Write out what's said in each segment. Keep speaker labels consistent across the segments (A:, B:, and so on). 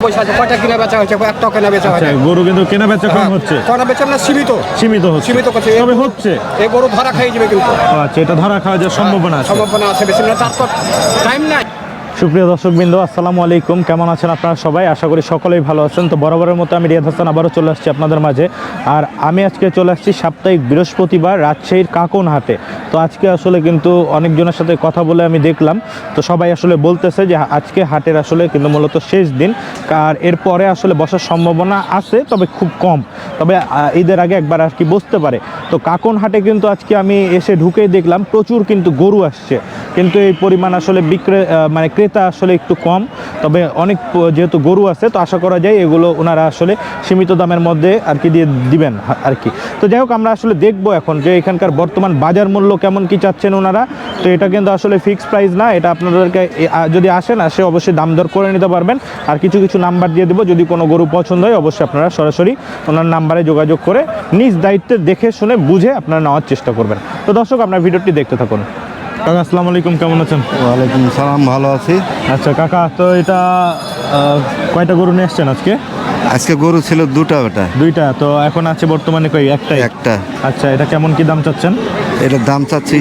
A: পয়সা আছে কয়টা কিনা বেচা হয়েছে একটা কেনা বেচা
B: আচ্ছা
A: হয়েছে
B: গরু কিন্তু কেনা বেচা কম হচ্ছে।
A: কটা বেচা না সীমিত।
B: সীমিত হচ্ছে।
A: সীমিত করছে।
B: তবে হচ্ছে।
A: এই গরু ধরা খাই যাবে কিন্তু।
B: আচ্ছা এটা ধরা খাওয়া যাওয়ার সম্ভাবনা আছে।
A: সম্ভাবনা আছে বেশি। না তার তো টাইম নাই।
B: সুপ্রিয় দর্শক দর্শকবৃন্দ, আসসালামু আলাইকুম। কেমন আছেন আপনারা সবাই? আশা করি সকলেই ভালো আছেন। তো বরাবরের মতো আমি রিয়াদ হাসান আবারও চলে আসছি আপনাদের মাঝে। আর আমি আজকে চলে আসছি সাপ্তাহিক বৃহস্পতিবার রাজশাহীর কাকন হাটে তো আজকে আসলে কিন্তু অনেকজনের সাথে কথা বলে আমি দেখলাম। তো সবাই আসলে বলতেছে যে আজকে হাটের আসলে কিন্তু মূলত শেষ দিন। আর এরপরে আসলে বসার সম্ভাবনা আছে, তবে খুব কম। তবে ঈদের আগে একবার আর কি বসতে পারে। তো কাকন হাটে কিন্তু আজকে আমি এসে ঢুকেই দেখলাম, প্রচুর কিন্তু গরু আসছে। কিন্তু এই পরিমাণ আসলে বিক্রে মানে ক্রেতা আসলে একটু কম, তবে অনেক যেহেতু গরু আছে, তো আশা করা যায় এগুলো ওনারা আসলে সীমিত দামের মধ্যে আর কি দিয়ে দিবেন আর কি। তো যাই হোক, আমরা আসলে দেখব এখন যে এখানকার বর্তমান বাজার মূল্য কেমন কি চাচ্ছেন ওনারা। তো এটা কিন্তু আসলে ফিক্সড প্রাইস না, এটা আপনাদেরকে যদি আসেন আসে অবশ্যই দাম দর করে নিতে পারবেন। আর কিছু কিছু নাম্বার দিয়ে দেবো, যদি কোনো গরু পছন্দ হয়, অবশ্যই আপনারা সরাসরি ওনার নাম্বারে যোগাযোগ করে নিজ দায়িত্বে দেখে শুনে বুঝে আপনারা নেওয়ার চেষ্টা করবেন। তো দর্শক, আপনার ভিডিওটি দেখতে থাকুন। কাকা আসসালামু আলাইকুম কেমন আছেন?
C: ওয়ালাইকুম সালাম ভালো আছি।
B: আচ্ছা কাকা তো এটা কয়টা গরু নিয়ে এসছেন আজকে?
C: আজকে গরু ছিল দুটা ওটা
B: দুইটা তো এখন আছে বর্তমানে কই একটাই?
C: একটা।
B: আচ্ছা এটা কেমন কি দাম চাচ্ছেন?
C: এটার দাম চাচ্ছি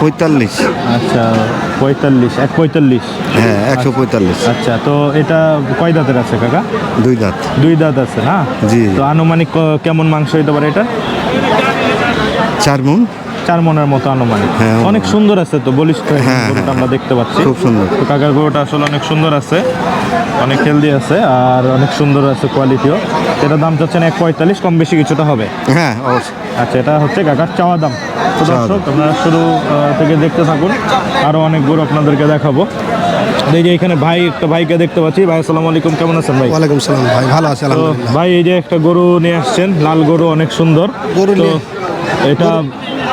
C: পঁয়তাল্লিশ।
B: আচ্ছা পঁয়তাল্লিশ এক পঁয়তাল্লিশ?
C: হ্যাঁ একশো পঁয়তাল্লিশ।
B: আচ্ছা তো এটা কয় দাঁতের আছে কাকা?
C: দুই দাঁত।
B: দুই দাঁত আছে না?
C: জি।
B: তো আনুমানিক কেমন মাংস হইতে পারে এটা?
C: চার মন।
B: চার মনের মতো আনুমানিক।
C: হ্যাঁ,
B: অনেক সুন্দর আছে তো বলিস তো
C: হ্যাঁ,
B: গরুটা
C: হ্যাঁ।
B: আমরা দেখতে পাচ্ছি।
C: খুব সুন্দর।
B: তো কাকার গরুটা আসলে অনেক সুন্দর আছে অনেক হেলদি আছে আর অনেক সুন্দর আছে কোয়ালিটিও এটা দাম চাচ্ছেন এক পঁয়তাল্লিশ কম বেশি কিছুটা হবে।
C: হ্যাঁ অবশ্যই।
B: আচ্ছা এটা হচ্ছে কাকার চাওয়া দাম। তো দর্শক আপনারা শুরু থেকে দেখতে থাকুন। আরও অনেক গরু আপনাদেরকে দেখাবো। এই যে এখানে ভাই একটা ভাইকে দেখতে পাচ্ছি। ভাই আসসালামু আলাইকুম কেমন আছেন ভাই?
D: ওয়ালাইকুম সালাম ভাই ভালো আছে
B: তো
D: আলহামদুলিল্লাহ।
B: ভাই এই যে একটা গরু নিয়ে আসছেন লাল গরু অনেক সুন্দর।
D: গরু
B: তো এটা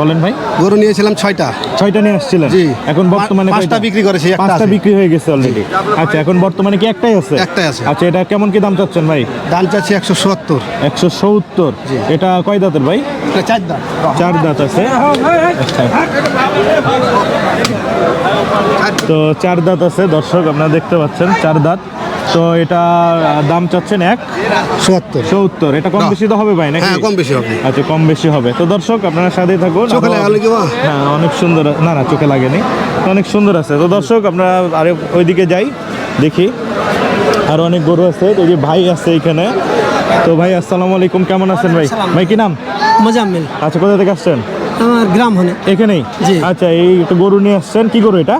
B: বলেন ভাই।
D: গরু নিয়েছিলাম ছয়টা।
B: ছয়টা নিয়ে আসছিলেন?
D: জি।
B: এখন বর্তমানে
D: পাঁচটা বিক্রি করেছি,
B: পাঁচটা বিক্রি হয়ে গেছে অলরেডি আচ্ছা এখন বর্তমানে কি একটাই আছে?
D: একটাই আছে।
B: আচ্ছা এটা কেমন কি দাম চাচ্ছেন ভাই?
D: দাম চাচ্ছি একশো সত্তর।
B: একশো সত্তর। এটা কয় দাঁতের ভাই?
D: চার দাম
B: চার দাঁত আছে। তো চার দাঁত আছে দর্শক আপনারা দেখতে পাচ্ছেন চার দাঁত। তো এটা দাম চাচ্ছেন এক?
D: সত্তর।
B: সত্তর। এটা কম বেশি তো হবে ভাই নাকি?
D: হ্যাঁ কম বেশি হবে।
B: আচ্ছা কম বেশি হবে। তো দর্শক আপনারা সাথে থাকুন।
D: চোখে লাগালো কি
B: হ্যাঁ অনেক সুন্দর না না চোখে লাগেনি। অনেক সুন্দর আছে। তো দর্শক আপনারা আরে ওইদিকে যাই দেখি। আর অনেক গরু আছে। তো যে ভাই আছে এখানে। তো ভাই আসসালামু আলাইকুম। কেমন আছেন ভাই? ভাই কি নাম?
E: মোজাম্মেল।
B: আচ্ছা কোথা থেকে আসছেন?
E: আমার গ্রাম হলে
B: এখানেই? আচ্ছা এই গরু নিয়ে আসছেন। কি গরু এটা?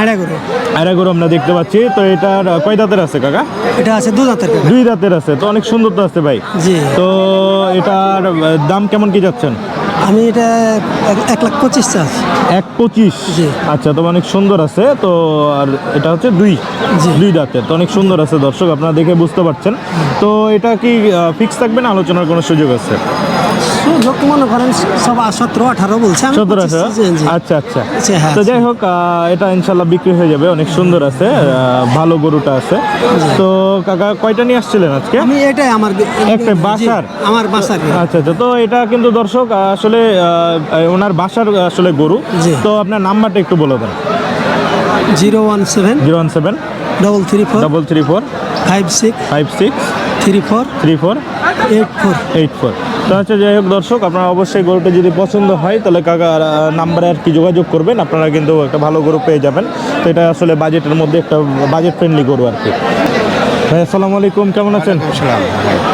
E: আড়া গরু।
B: আরে গরু আমরা দেখতে পাচ্ছি। তো এটার কয় দাঁতের আছে কাকা?
E: এটা আছে দু দাঁতের
B: দুই দাঁতের আছে। তো অনেক সুন্দর তো আছে ভাই।
E: জি।
B: তো এটার দাম কেমন কি যাচ্ছেন?
E: আমি এটা এক- লাখ পঁচিশ চাষ
B: এক পঁচিশ?
E: জি।
B: আচ্ছা তো অনেক সুন্দর আছে। তো আর এটা হচ্ছে দুই। দুই দাঁতের। তো অনেক সুন্দর আছে দর্শক আপনারা দেখে বুঝতে পারছেন। তো এটা কি ফিক্স থাকবে না? আলোচনার কোনো সুযোগ আছে?
E: মনে করেন সতেরো আঠারো বলছে আমি
B: সতেরো
E: 25
B: আছে
E: জি, জি।
B: আচ্ছা আচ্ছা।
E: আচ্ছা, হ্যাঁ,
B: তো যাই হোক এটা ইনশাল্লাহ বিক্রি হয়ে যাবে অনেক সুন্দর আছে ভালো গরুটা আছে। তো কাকা কয়টা নিয়ে আসছিলেন আজকে?
E: আমি এটাই আমার
B: একটা বাসার?
E: আমার বাসার
B: আচ্ছা আচ্ছা। তো এটা কিন্তু দর্শক আসলে ওনার বাসার আসলে গরু। তো আপনার নাম্বারটা একটু বলে দেন।
E: Zero one seven
B: zero one seven
E: double three four
B: double three four
E: five six
B: five six
E: three four
B: three four
E: eight four.
B: Eight four. তো হচ্ছে যাই হোক দর্শক আপনারা অবশ্যই গরুটা যদি পছন্দ হয় তাহলে কাকার নাম্বারে আর কি যোগাযোগ করবেন আপনারা কিন্তু একটা ভালো গরু পেয়ে যাবেন। তো এটা আসলে বাজেটের মধ্যে একটা বাজেট ফ্রেন্ডলি গরু আর কি। ভাই আসসালামু আলাইকুম কেমন আছেন?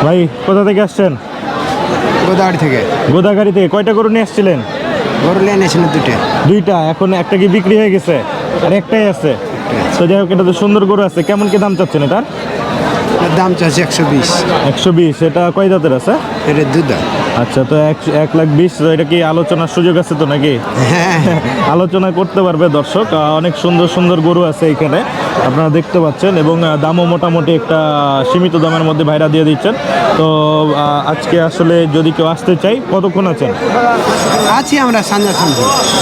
B: ভাই কোথা থেকে আসছেন?
D: গোদাগাড়ি থেকে।
B: গোদাগাড়ি থেকে। কয়টা গরু নিয়ে আসছিলেন?
D: গরু নিয়ে নিয়েছিলাম দুটো
B: দুইটা। এখন একটা কি বিক্রি হয়ে গেছে? আর একটাই আছে। তো যাই হোক এটা তো সুন্দর গরু আছে। কেমন কি দাম চাচ্ছেন এটার?
D: দাম চাচ্ছি একশো বিশ।
B: একশো বিশ। এটা কয় দাঁতের আছে?
D: এটা দু
B: আচ্ছা তো এক এক লাখ বিশ এটা কি আলোচনার সুযোগ আছে তো নাকি?
D: হ্যাঁ।
B: আলোচনা করতে পারবে দর্শক অনেক সুন্দর সুন্দর গরু আছে এখানে আপনারা দেখতে পাচ্ছেন এবং দামও মোটামুটি একটা সীমিত দামের মধ্যে ভাইরা দিয়ে দিচ্ছেন। তো আজকে আসলে যদি কেউ আসতে চাই কতক্ষণ আছেন?
D: আছি আমরা সন্ধ্যা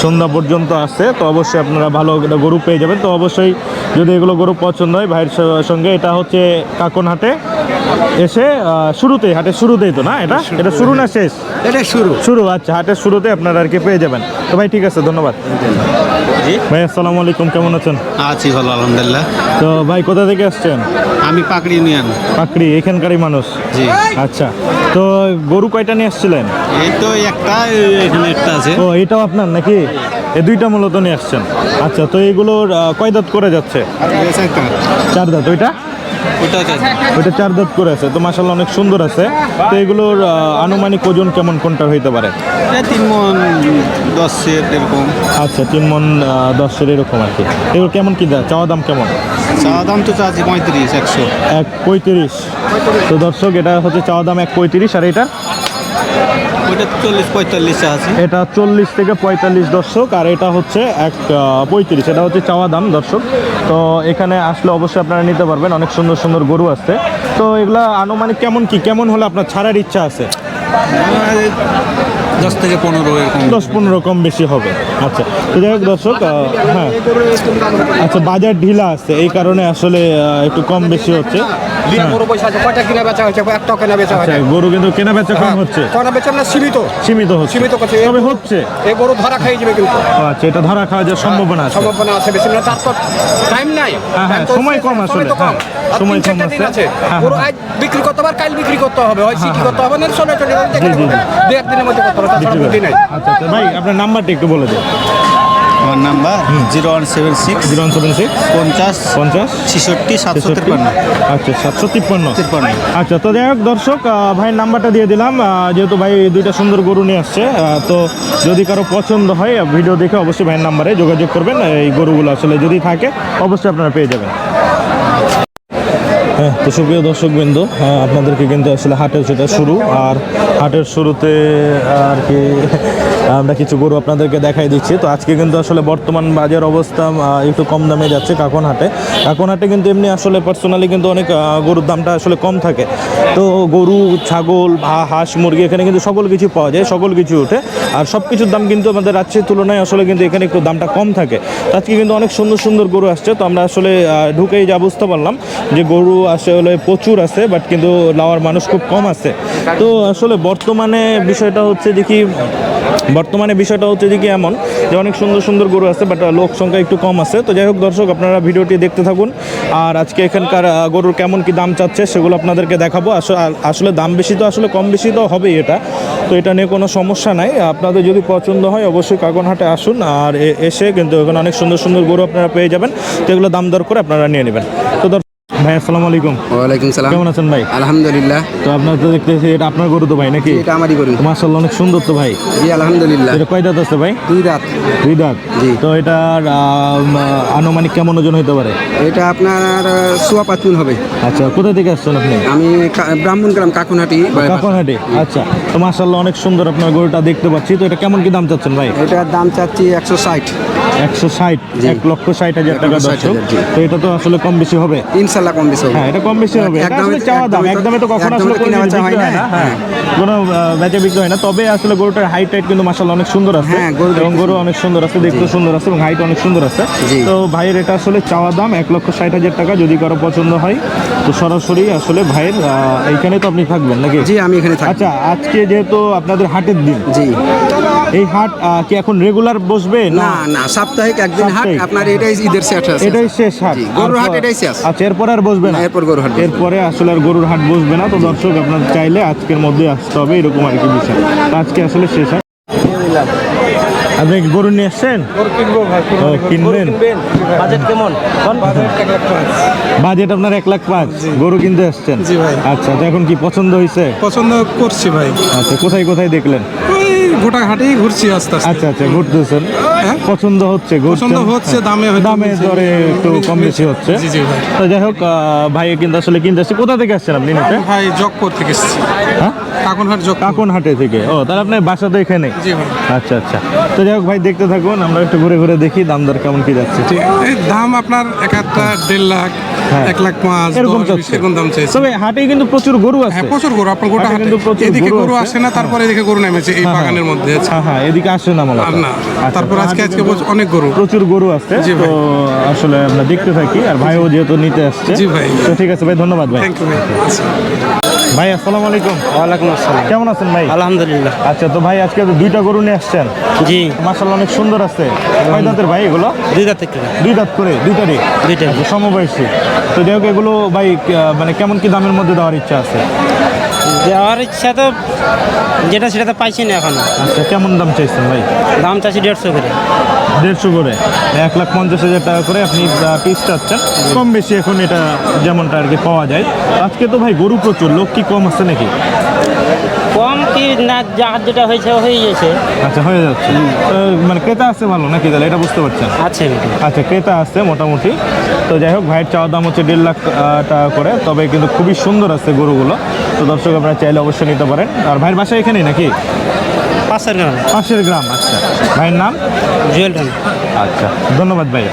B: সন্ধ্যা পর্যন্ত আসছে তো অবশ্যই আপনারা ভালো গরু পেয়ে যাবেন। তো অবশ্যই যদি এগুলো গরু পছন্দ হয় ভাইয়ের সঙ্গে এটা হচ্ছে কাকন হাটে এসে শুরুতেই হাটে শুরুতেই তো না এটা? এটা শুরু না শেষ?
D: এটা শুরু।
B: শুরু আচ্ছা হাটের শুরুতে আপনারা আর কি পেয়ে যাবেন। তো ভাই ঠিক আছে ধন্যবাদ।
F: জি।
B: ভাই আসসালামু আলাইকুম কেমন আছেন?
F: আছি ভালো আলহামদুলিল্লাহ।
B: তো ভাই কোথা থেকে আসছেন?
F: আমি পাকড়ি ইউনিয়ন।
B: পাকড়ি এখানকারই মানুষ?
F: জি।
B: আচ্ছা তো গরু কয়টা নিয়ে আসছিলেন?
F: এই তো একটা এখানে একটা আছে।
B: ও এটাও আপনার নাকি? এই দুইটা মূলত নিয়ে আসছেন। আচ্ছা তো এইগুলোর আহ, কয় দাঁত করে যাচ্ছে। চার দাঁত ওইটা। ওইটা চার দাঁত করে আছে তো মাসাল্লাহ অনেক সুন্দর আছে। তো এগুলোর আনুমানিক ওজন কেমন কোনটা হইতে পারে?
F: তিন মন দশ সেট এরকম।
B: আচ্ছা তিন মন দশের এরকম আর কি। এগুলো কেমন কি দাম? চাওয়া দাম কেমন?
F: চাওয়া দাম তো চাচ্ছি পঁয়ত্রিশ একশো।
B: এক পঁয়ত্রিশ। তো দর্শক এটা হচ্ছে চাওয়া দাম এক পঁয়ত্রিশ আর এটা?
F: ওইটা চল্লিশ পঁয়তাল্লিশ আছে।
B: এটা চল্লিশ থেকে পঁয়তাল্লিশ দর্শক, আর এটা হচ্ছে এক পঁয়ত্রিশ। এটা হচ্ছে চাওয়া দাম দর্শক। তো এখানে আসলে অবশ্যই আপনারা নিতে পারবেন। অনেক সুন্দর সুন্দর গরু আছে তো এগুলা আনুমানিক কেমন কি? কেমন হলে আপনার ছাড়ার ইচ্ছা আছে?
F: দশ থেকে পনেরো এরকম।
B: দশ পনেরো কম বেশি হবে। আচ্ছা তো যাই হোক দর্শক হ্যাঁ। আচ্ছা বাজার ঢিলা আছে এই কারণে আসলে একটু কম বেশি হচ্ছে।
A: বিয়া পয়সা আছে কয়টা কিনা বেচা হয়েছে একটাও কেনা বেচা
B: আচ্ছা
A: হয়েছে
B: গরু কিন্তু কেনা বেচা কম হচ্ছে।
A: কয়টা বেচা না সীমিত।
B: সীমিত হচ্ছে।
A: সীমিত করছে।
B: তবে হচ্ছে।
A: এই গরু ধরা খাই যাবে কিন্তু।
B: আচ্ছা এটা ধরা খাওয়া যাওয়ার সম্ভাবনা আছে।
A: সম্ভাবনা আছে বেশি না তার তো টাইম নাই।
B: হ্যাঁ, হ্যাঁ, সময় কম আসলে, হ্যাঁ, সময় কম আছে।
A: আছে।
B: হ্যাঁ,
A: গরু
B: হ্যাঁ।
A: আজ বিক্রি করতে হবে কাল বিক্রি করতে হবে হয়। সিটি করতে হবে না চলে চলে। দু একদিনের মধ্যে করতে হবে বুদ্ধি নাই।
B: আচ্ছা আচ্ছা। ভাই আপনার নাম্বারটা একটু বলে দিন।
F: আমার number zero one seven six
B: zero one seven six
F: পঞ্চাশ
B: পঞ্চাশ
F: ছেষট্টি সাতশো তিপ্পান্ন।
B: আচ্ছা সাতশো তিপ্পান্ন।
F: তিপ্পান্ন।
B: আচ্ছা তো যাই হোক দর্শক ভাইয়ের নাম্বারটা দিয়ে দিলাম। যেহেতু ভাই দুইটা সুন্দর গরু নিয়ে আসছে তো যদি কারও পছন্দ হয় ভিডিও দেখে অবশ্যই ভাইয়ের নাম্বারে যোগাযোগ করবেন। এই গরুগুলো আসলে যদি থাকে অবশ্যই আপনারা পেয়ে যাবেন। হ্যাঁ তো সুপ্রিয় দর্শক বিন্দু আপনাদেরকে কিন্তু আসলে হাটের সেটা শুরু, আর হাটের শুরুতে আর কি আমরা কিছু গরু আপনাদেরকে দেখাই দিচ্ছি। তো আজকে কিন্তু আসলে বর্তমান বাজার অবস্থা একটু কম দামে যাচ্ছে কাকন হাটে। কাকন হাটে কিন্তু এমনি আসলে পার্সোনালি কিন্তু অনেক গরুর দামটা আসলে কম থাকে। তো গরু, ছাগল হাঁস, মুরগি এখানে কিন্তু সকল কিছু পাওয়া যায়, সকল কিছু ওঠে। আর সব কিছুর দাম কিন্তু আমাদের রাজ্যের তুলনায় আসলে কিন্তু এখানে একটু দামটা কম থাকে। আজকে কিন্তু অনেক সুন্দর সুন্দর গরু আসছে। তো আমরা আসলে ঢুকেই যা বুঝতে পারলাম যে গরু আসলে প্রচুর আছে বাট কিন্তু লাওয়ার মানুষ খুব কম আছে। তো আসলে বর্তমানে বিষয়টা হচ্ছে দেখি বর্তমানে বিষয়টা হচ্ছে দেখি এমন যে অনেক সুন্দর সুন্দর গরু আছে বাট লোক সংখ্যা একটু কম আছে। তো যাই হোক দর্শক, আপনারা ভিডিওটি দেখতে থাকুন। আর আজকে এখানকার গরুর কেমন কি দাম চাচ্ছে সেগুলো আপনাদেরকে দেখাবো। আস- আসলে দাম বেশি তো আসলে কম বেশি তো হবেই এটা। তো এটা নিয়ে কোনো সমস্যা নাই। আপনাদের যদি পছন্দ হয় অবশ্যই কাকনহাটে আসুন। আর এসে কিন্তু এখানে অনেক সুন্দর সুন্দর গরু আপনারা পেয়ে যাবেন। তো এগুলো দাম দর করে আপনারা নিয়ে নেবেন। তো ভাই আসসালামু আলাইকুম।
D: ওয়ালাইকুম সালাম।
B: কেমন আছেন ভাই?
D: আলহামদুলিল্লাহ।
B: তো আপনার তো দেখতেছি এটা আপনার গরু তো ভাই নাকি?
D: এটা আমারই গরু।
B: মাসাল্লাহ অনেক সুন্দর তো ভাই।
D: জি আলহামদুলিল্লাহ।
B: এটা কয় দাঁত আছে ভাই?
D: দুই রাত
B: দুই দাঁত।
D: জি।
B: তো এটার আনুমানিক কেমন ওজন হতে পারে?
D: এটা আপনার সোয়া পাঁচুন হবে।
B: আচ্ছা কোথা থেকে আসছেন আপনি?
D: আমি ব্রাহ্মণ গ্রাম কাকুনহাটি
B: কাকনহাটি আচ্ছা তো মাসাল্লাহ অনেক সুন্দর আপনার গরুটা দেখতে পাচ্ছি। তো এটা কেমন কি দাম চাচ্ছেন ভাই?
D: এটার দাম চাচ্ছি একশো ষাট।
B: একশো ষাট এক লক্ষ ষাট হাজার টাকা দর্শক। তো এটা তো আসলে কম বেশি হবে।
D: ইনশাল্লাহ কম বেশি হবে।
B: হ্যাঁ এটা কম বেশি হবে। চাওয়া দাম।
D: একদমই তো-
B: একদমে তো কখনো আসলে কোনো
D: বেচা হয়
B: হয়
D: না।
B: না। হ্যাঁ। কোনো বেচা বিক্রি হয় না। তবে আসলে গরুটার হাইট টাইট কিন্তু মাসাল্লাহ অনেক সুন্দর আছে।
D: হ্যাঁ,
B: এবং গরু অনেক সুন্দর আছে দেখতে সুন্দর আছে এবং হাইট অনেক সুন্দর আছে। তো ভাইয়ের এটা আসলে চাওয়া দাম এক লক্ষ ষাট হাজার টাকা যদি কারও পছন্দ হয় তো সরাসরি আসলে ভাইয়ের এইখানে তো আপনি থাকবেন নাকি?
D: জি আমি এখানে থাকি
B: আচ্ছা আজকে যেহেতু আপনাদের হাটের দিন
D: জি।
B: এই হাট কি এখন রেগুলার বসবে
D: না না সাপ্তাহিক একদিন হাট আপনার এটাই ঈদের শেষ আছে।
B: এটাই শেষ হাট।
D: গরুর হাট এটাই শেষ।
B: আচ্ছা এরপরে আর বসবে না?
D: এরপর গরুর হাট
B: এরপরে আসলে আর গরুর হাট বসবে না। তো দর্শক আপনার চাইলে আজকের মধ্যে আসতে হবে এরকম আর কি বিষয়। আজকে আসলে শেষ হাট। আপনি কি গরু নিয়ে এসছেন কিনবেন?
E: বাজেট কেমন?
B: বাজেট আপনার এক লাখ পাঁচ। গরু কিনতে এসছেন
G: জি
B: আচ্ছা তো এখন কি পছন্দ হয়েছে
G: পছন্দ করছি ভাই।
B: আচ্ছা কোথায় কোথায় দেখলেন?
G: ওই গোটা ঘাটেই ঘুরছি আস্তে আস্তে।
B: আচ্ছা আচ্ছা ঘুরতেছেন? পছন্দ হচ্ছে।
G: পছন্দ হচ্ছে, দামে
B: দামে দরে একটু কম বেশি হচ্ছে। তো যাই হোক ভাই কিন্তু আসলে কিনতে আসছে। কোথা থেকে আসছেন আপনি নিতে?
G: ভাই জগপুর থেকে এসেছি।
B: হ্যাঁ?
G: কাকনহাট জগ
B: থেকে। ও তাহলে আপনার বাসা তো এখানে। আচ্ছা আচ্ছা। তো যাই হোক ভাই দেখতে থাকুন আমরা একটু ঘুরে ঘুরে দেখি দাম দর কেমন কি যাচ্ছে।
G: ঠিক এই দাম আপনার এক একটা দেড় লাখ
B: হ্যাঁ।
G: এক লাখ পাঁচ
B: এরকম
G: এরকম দাম চাইছে।
B: তবে হাটে কিন্তু প্রচুর গরু আছে।
G: হ্যাঁ প্রচুর গরু আপনার গোটা
B: হাটে
G: এদিকে
B: গরু
G: আসে না তারপরে এদিকে গরু নেমেছে এই
B: হ্যাঁ,
G: বাগানের মধ্যে।
B: হ্যাঁ হ্যাঁ এদিকে আসে না
G: আর না।
B: আচ্ছা,
G: তারপর আজকে আজকে অনেক গরু।
B: প্রচুর গরু আছে তো আসলে আমরা দেখতে থাকি আর ভাইও যেহেতু নিতে আসছে।
G: জি ভাই।
B: তো ঠিক আছে ভাই ধন্যবাদ ভাই।
G: থ্যাংক ইউ ভাই আচ্ছা।
B: ভাই আসসালামু আলাইকুম।
H: ওয়ালাইকুম আসসালাম।
B: কেমন আছেন ভাই?
H: আলহামদুলিল্লাহ।
B: আচ্ছা তো ভাই আজকে দুইটা গরু নিয়ে আসছেন।
H: জি।
B: মাসাল্লাহ অনেক সুন্দর আছে। কয় দাঁতের ভাই এগুলো?
H: দুই দাঁত থেকে
B: দুই দাঁত করে দুইটারই। আচ্ছা, সমবয়সী। তো যাই হোক এগুলো ভাই মানে কেমন কি দামের মধ্যে দেওয়ার ইচ্ছা আছে?
H: দেওয়ার ইচ্ছা তো যেটা সেটা তো পাইছি না এখনও।
B: আচ্ছা কেমন দাম চাইছেন ভাই?
H: দাম চাইছি দেড়শো করে।
B: দেড়শো করে। এক লাখ পঞ্চাশ হাজার টাকা করে আপনি পিস চাচ্ছেন কম বেশি এখন এটা যেমনটা আর কি পাওয়া যায়। আজকে তো ভাই গরু প্রচুর লোক কি কম আছে নাকি?
H: কম কি না যার যেটা হয়েছে হয়ে গেছে।
B: আচ্ছা হয়ে যাচ্ছে। মানে ক্রেতা আছে ভালো নাকি তাহলে? এটা বুঝতে পারছেন?
H: আছে
B: আচ্ছা ক্রেতা আছে মোটামুটি। তো যাই হোক ভাইয়ের চাওয়া দাম হচ্ছে দেড় লাখ টাকা করে। তবে কিন্তু খুবই সুন্দর আছে গরুগুলো। তো দর্শক আপনারা চাইলে অবশ্যই নিতে পারেন। আর ভাইয়ের বাসা এখানেই নাকি?
H: পাশের গ্রাম।
B: পাশের গ্রাম আচ্ছা। ভাইয়ের নাম?
H: জুয়েল
B: আচ্ছা ধন্যবাদ ভাই।